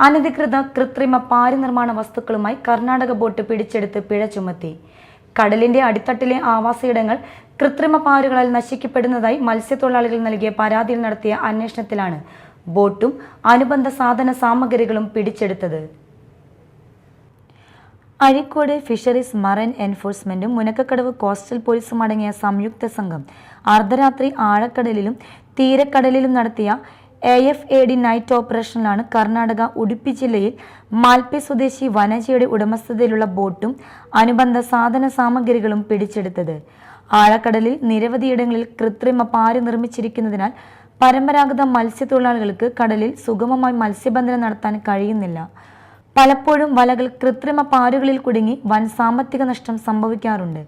അനധികൃത കൃത്രിമ പാരിനിർമ്മാണ വസ്തുക്കളുമായി കർണാടക ബോട്ട് പിടിച്ചെടുത്ത് പിഴ ചുമത്തി. കടലിന്റെ അടിത്തട്ടിലെ ആവാസയിടങ്ങൾ കൃത്രിമ പാരുകളാൽ നശിക്കപ്പെടുന്നതായി മത്സ്യത്തൊഴിലാളികൾ നൽകിയ പരാതിയിൽ നടത്തിയ അന്വേഷണത്തിലാണ് ബോട്ടും അനുബന്ധ സാധന സാമഗ്രികളും പിടിച്ചെടുത്തത്. അഴീക്കോട് ഫിഷറീസ് മറൈൻ എൻഫോഴ്സ്മെന്റും മുനക്കക്കടവ് കോസ്റ്റൽ പോലീസും അടങ്ങിയ സംയുക്ത സംഘം അർദ്ധരാത്രി ആഴക്കടലിലും തീരക്കടലിലും നടത്തിയ A F A D night ഓപ്പറേഷനിലാണ് Karnataka Udupi ജില്ലയിൽ മാൽപ്പെ സ്വദേശി വനജയുടെ ഉടമസ്ഥതയിലുള്ള ബോട്ടും അനുബന്ധ സാധന സാമഗ്രികളും പിടിച്ചെടുത്തത്. ആഴക്കടലിൽ നിരവധിയിടങ്ങളിൽ കൃത്രിമ പാര് നിർമ്മിച്ചിരിക്കുന്നതിനാൽ പരമ്പരാഗത മത്സ്യത്തൊഴിലാളികൾക്ക് കടലിൽ സുഗമമായി മത്സ്യബന്ധനം നടത്താൻ കഴിയുന്നില്ല. പലപ്പോഴും വലകൾ കൃത്രിമ പാരുകളിൽ കുടുങ്ങി വൻ സാമ്പത്തിക നഷ്ടം സംഭവിക്കാറുണ്ട്.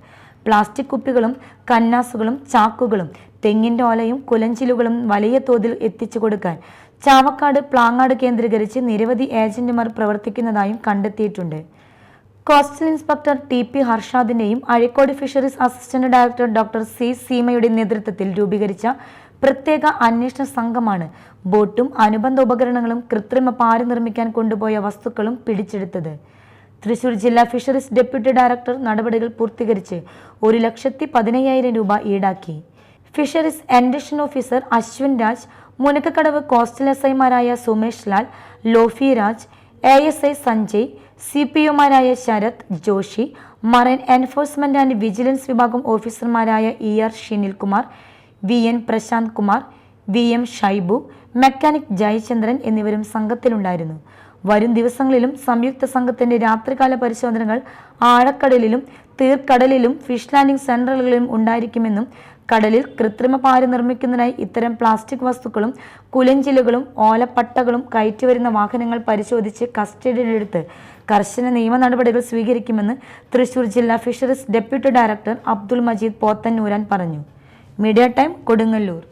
പ്ലാസ്റ്റിക് കുപ്പികളും കന്നാസുകളും ചാക്കുകളും തെങ്ങിന്റെ ഓലയും കുലഞ്ചിലുകളും വലിയ തോതിൽ എത്തിച്ചു കൊടുക്കാൻ ചാവക്കാട് പ്ലാങ്ങാട് കേന്ദ്രീകരിച്ച് നിരവധി ഏജന്റുമാർ പ്രവർത്തിക്കുന്നതായും കണ്ടെത്തിയിട്ടുണ്ട്. Coastal inspector T P ഹർഷാദിന്റെയും Azhikode fisheries assistant director doctor C സീമയുടെ നേതൃത്വത്തിൽ രൂപീകരിച്ച പ്രത്യേക അന്വേഷണ സംഘമാണ് ബോട്ടും അനുബന്ധ ഉപകരണങ്ങളും കൃത്രിമ പാൽ നിർമ്മിക്കാൻ കൊണ്ടുപോയ വസ്തുക്കളും പിടിച്ചെടുത്തത്. തൃശൂർ ജില്ലാ ഫിഷറീസ് ഡെപ്യൂട്ടി ഡയറക്ടർ നടപടികൾ പൂർത്തീകരിച്ച് ഒരു ലക്ഷത്തി പതിനയ്യായിരം രൂപ ഈടാക്കി. Fisheries extension officer Ashwin Raj Munakkakkadavu coastal S ഐമാരായ Sumesh Lal lo-fi Raj A S I Sanjay C P ഒമാരായ Sarath Joshi marine enforcement and vigilance വിഭാഗം ഓഫീസർമാരായ E R Shinilkumar V N Prashanth Kumar V M Shaibu mechanic Jayachandran എന്നിവരും സംഘത്തിലുണ്ടായിരുന്നു. വരും ദിവസങ്ങളിലും സംയുക്ത സംഘത്തിന്റെ രാത്രികാല പരിശോധനകൾ ആഴക്കടലിലും തീർക്കടലിലും ഫിഷ് ലാൻഡിംഗ് സെന്ററുകളിലും ഉണ്ടായിരിക്കുമെന്നും കടലിൽ കൃത്രിമ പാര് നിർമ്മിക്കുന്നതിനായി ഇത്തരം പ്ലാസ്റ്റിക് വസ്തുക്കളും കുലഞ്ചിലുകളും ഓലപ്പട്ടകളും കയറ്റിവരുന്ന വാഹനങ്ങൾ പരിശോധിച്ച് കസ്റ്റഡിയിലെടുത്ത് കർശന നിയമ നടപടികൾ സ്വീകരിക്കുമെന്ന് തൃശൂർ ജില്ലാ fisheries deputy director Abdul Majeed Pothannooran പറഞ്ഞു. Media time Kodungallur.